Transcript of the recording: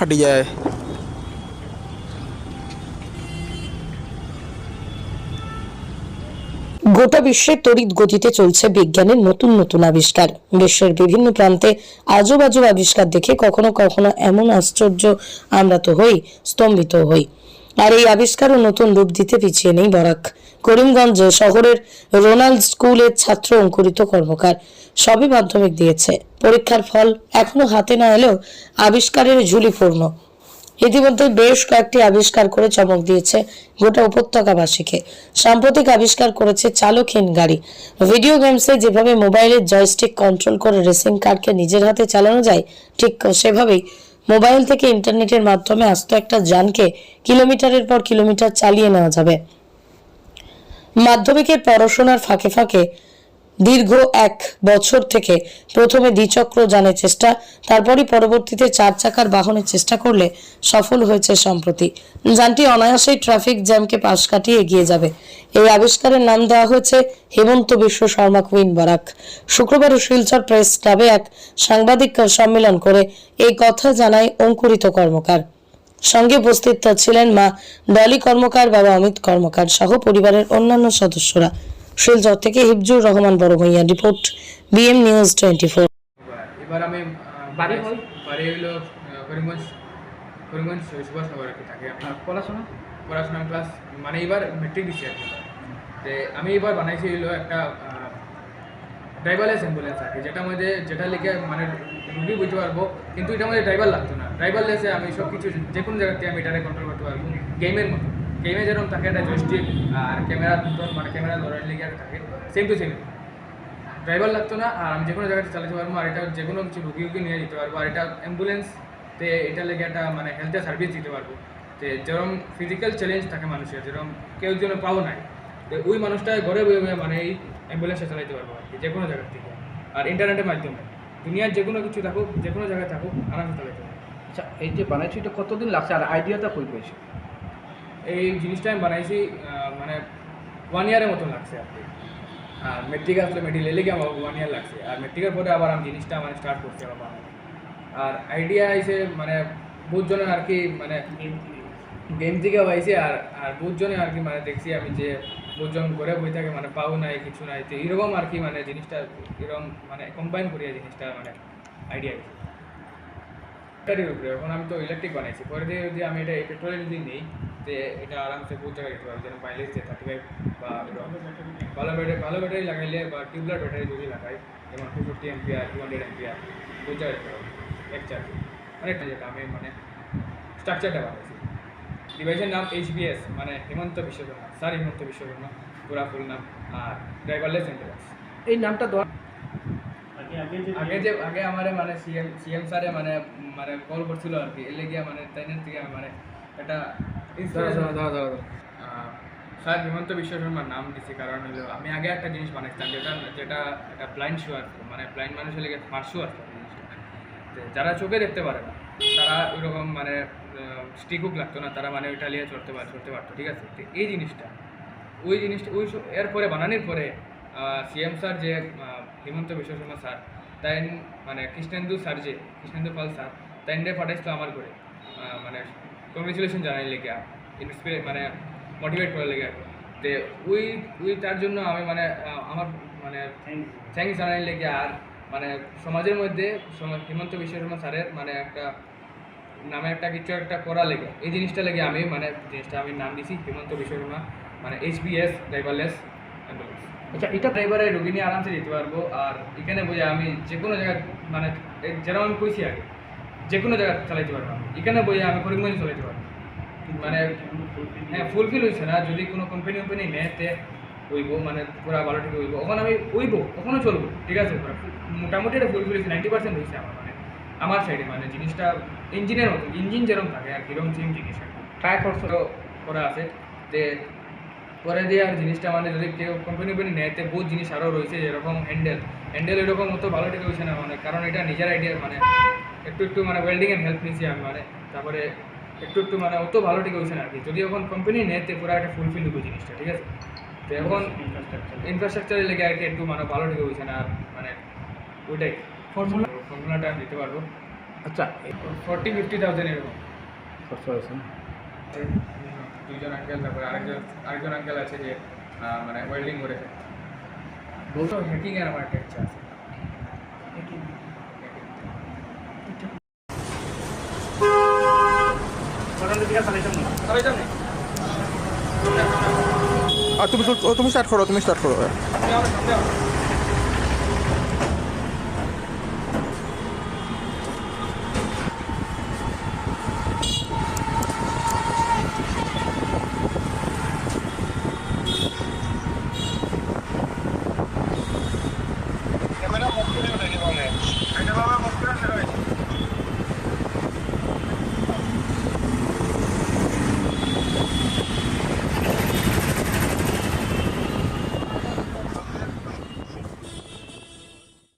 কাটি যায় গোটা বিশ্বে তড়িৎ গতিতে চলছে বিজ্ঞানের নতুন নতুন আবিষ্কার। বিশ্বের বিভিন্ন প্রান্তে আজব আজব আবিষ্কার দেখে কখনো কখনো এমন আশ্চর্য আমরা তো হই, স্তম্ভিত হই। আর এই আবিষ্কারও নতুন রূপ দিতে পিছিয়ে নেই বরাক। করিমগঞ্জে শহরের রোনাল্ড স্কুলের ছাত্র অঙ্কুরিত কর্মকার, সবই মাধ্যমিক দিয়েছে। পরীক্ষার ফল এখনও হাতে না এলেও আবিষ্কারের ঝুলি পূর্ণ ইতিমধ্যে বেশ কয়েকটি আবিষ্কার করে চমক দিয়েছে গোটা উপত্যকাবাসীকে। সাম্প্রতিক আবিষ্কার করেছে চালকহীন গাড়ি। ভিডিও গেমসে যেভাবে মোবাইলের জয়স্টিক কন্ট্রোল করে রেসিং কারকে নিজের হাতে চালানো যায়, ঠিক সেভাবেই মোবাইল থেকে ইন্টারনেটের মাধ্যমে আস্ত একটা যানকে কিলোমিটারের পর কিলোমিটার চালিয়ে নেওয়া যাবে। মাধ্যমিকের পড়াশোনার ফাঁকে ফাঁকে দীর্ঘ এক বছর থেকে প্রথমে দ্বিচক্র যানের চেষ্টা, তারপরই পরবর্তীতে চার চাকার বাহনের চেষ্টা করলে সফল হয়েছে সম্প্রতি। যানটি অনায়াসেই ট্রাফিক জ্যামকে পাশ কাটিয়ে এগিয়ে যাবে। এই আবিষ্কারের নাম দেওয়া হয়েছে হেমন্ত বিশ্ব শর্মা কুইন বরাক। শুক্রবার শিলচর প্রেস ক্লাবে এক সাংবাদিক সম্মেলন করে এই কথা জানায় অঙ্কুরিত কর্মকার। সঙ্গে উপস্থিত ছিলেন মা ডলি কর্মকার, বাবা অমিত কর্মকার সহ পরিবারের অন্যান্য সদস্যরা। শিলচর থেকে হিফজুর রহমান বড় Bhuiyan report BM news twenty four. এবার আমি বাড়ি হল? বাড়ি হইল করিমগঞ্জ করিমগঞ্জ সুভাষ নগর আর কি থাকি পড়াশোনা? পড়াশোনা ক্লাস মানে এবার মেট্রিক দিচ্ছি আর কি। আমি এবার বানাইছি হইল একটা ড্রাইভারলেস অ্যাম্বুলেন্স আর কি যেটার মধ্যে যেটা লিখে মানে রুগী বুঝতে পারব কিন্তু এটার মধ্যে ড্রাইভার লাগতো না। ড্রাইভারলেসে আমি সব কিছু যে কোনো জায়গাতে আমি এটারে কন্ট্রোল করতে পারব গেমের মতো। গেমে যেরকম থাকে একটা জয়স্টিক আর ক্যামেরা মানে ক্যামেরা ধরার লিগে থাকে। সেম টু সেম ড্রাইভার লাগতো না, আর আমি যে কোনো জায়গাতে চালাতে পারব, আর এটা যে কোনো কিছু রুগী রুগী নিয়ে যেতে পারব, আর এটা অ্যাম্বুলেন্স তে এটা লেগে একটা মানে হেলথ সার্ভিস দিতে পারব। যে যেরকম ফিজিক্যাল চ্যালেঞ্জ থাকে মানুষের, যেরকম কেউ যেন পাও নাই তো ওই মানুষটা ঘরে বয়ে বয়ে মানে এই অ্যাম্বুলেন্সটা চালাতে পারব, আর কি যে কোনো জায়গার থেকে। আর ইন্টারনেটের মাধ্যমে। দুনিয়ার যে কোনো কিছু থাকুক যে কোনো জায়গায় থাকুক, আরামসে চালাইতে পারব। আচ্ছা এই যে বানাইছি, এটা কতদিন লাগছে? আর আইডিয়াটা কই পেয়েছ? এই জিনিসটা আমি বানাইছি মানে ওয়ান ইয়ারের মতো লাগছে আর কি। আর মেট্রিক আসলে মেট্রিক লেলে গিয়ে আমার ওয়ান ইয়ার লাগছে। আর মেট্রিকের পরে আবার আমি জিনিসটা মানে স্টার্ট করছি আবার বানানো। আর আইডিয়া আইসে মানে বহুত জনের আর কি মানে গেম থেকে পাইছে আর আর বহুত জনে আর কি মানে দেখছি আমি যে বহুত জন ঘরে বই থাকে মানে পাও নাই, কিছু নাই, তো এরকম আর কি মানে জিনিসটা এরকম মানে কম্বাইন করিয়া জিনিসটা মানে আইডিয়া ব্যাটারির উপরে, এখন আমি তো ইলেকট্রিক বানাইছি। পরে দিয়ে যদি আমি এটা পেট্রোলে যদি নেই যে এটা আরামসে জায়গায় যেতে পারব যেন মাইলেজ যে থার্টি ফাইভ বা ভালো ব্যাটারি ভালো ব্যাটারি লাগাইলে বা টিউবলার ব্যাটারি যদি লাগাই যেমন two fifty MPR two hundred বহুত জায়গায় যেতে পারব এক চার্জ অনেকটা যেটা আমি মানে স্ট্রাকচারটা বানাইছি। ডিভাইসের নাম এইচবিএস মানে হেমন্ত বিশ্বকর্মা স্যার হেমন্ত বিশ্বকর্মা পুরা ফুল নাম আর ড্রাইভারলেস এন্টারপ্রাইজ এই নামটা দেওয়া আগে যে আগে আমারে মানে সিএম সিএম স্যারে মানে মানে কল করছিল আর কি এলে গিয়া মানে তাইনের থেকে মানে একটা স্যার হিমন্ত বিশ্ব শর্মার নাম দিছি কারণ হলো আমি আগে একটা জিনিস বানাইছিলাম যেটা যেটা একটা ব্লাইন্ড শো কি, মানে ব্লাইন্ড মানুষের লেগে স্মার্ট শো জিনিসটা যারা চোখে দেখতে পারে না তারা ওইরকম মানে স্টিক হুক লাগতো না তারা মানে ওইটা নিয়ে চড়তে পার চলতে পারতো ঠিক আছে? তো এই জিনিসটা ওই জিনিসটা ওই এরপরে বানানোর পরে সিএম স্যার যে হিমন্ত বিশ্ব শর্মা স্যার তাই মানে কৃষ্ণেন্দু স্যার যে কৃষ্ণেন্দু পাল স্যার তাই পাঠাইছিল আমার করে মানে কংগ্রেচুলেশন জানাই লেগে ইন্সপিরে মানে মোটিভেট করে লেগে। তো ওই ওই তার জন্য আমি মানে আমার মানে থ্যাংকস জানাই লেগে। আর মানে সমাজের মধ্যে সমাজ- হিমন্ত বিশ্ব শর্মা স্যারের মানে একটা নামে একটা কিছু একটা করা লেগে। এই জিনিসটা লেগে আমি মানে জিনিসটা আমি নাম দিছি হিমন্ত বিশ্ব শর্মা মানে এইচবিএস ড্রাইভারলেস অ্যাম্বুলেন্স আচ্ছা এটা এটা ড্রাইভারে রুগী নিয়ে আরামসে যেতে পারব। আর এখানে বোঝা আমি যে কোনো জায়গায় মানে যেরকম আমি কইছি আগে যে কোনো জায়গায় চালাইতে পারব। এখানে বোঝা আমি করিমগঞ্জ চালাইতে পারব মানে হ্যাঁ ফুলফিল হয়েছে না। যদি কোনো কোম্পানি কোম্পানি নেতে হইব মানে পুরা ভালো ঠিক হইব ওখানে আমি হইব ওখানে চলবো ঠিক আছে? পুরা মোটামুটি এটা ফুলফিল হয়েছে নাইনটি পার্সেন্ট হয়েছে আমার মানে আমার সাইডে মানে জিনিসটা ইঞ্জিনের মতো ইঞ্জিন যেরকম থাকে আর কীরকম সেম জিনিস ট্রাই করছ? করা আছে যে পরে দিয়ে আর জিনিসটা মানে যদি কেউ কোম্পানি কোম্পানি নেয় তো বহুত জিনিস আরও রয়েছে যেরকম হ্যান্ডেল হ্যান্ডেল এরকম অত ভালো ঠিক হয়েছে না মানে কারণ এটা নিজের আইডিয়া মানে একটু একটু মানে ওয়েল্ডিংয়ের হেল্প নিয়েছি আমি মানে তারপরে একটু একটু মানে অত ভালো ঠিক হয়েছে না আর কি। যদি এখন কোম্পানি নেয় তো পুরো একটা ফুলফিল হবে জিনিসটা ঠিক আছে? তো এখন ইনফ্রাস্ট্রাকচারের লেগে আর কি একটু মানে ভালো ঠিক হয়েছে না আর মানে ওইটাই। ফর্মুলা ফর্মুলাটা আমি দিতে পারব। আচ্ছা। ফর্টি ফিফটি থাউজেন্ড এরকম। খরচ হয়েছে না? দুইজন আঙ্কেল তারপরে আরেকজন আরেকজন আঙ্কেল আছে যে মানে ওয়েল্ডিং করেছে। বলতো হ্যাকিং এর আমার একটা ইচ্ছা আছে আর তুমি তুমি স্টার্ট করো তুমি স্টার্ট করো।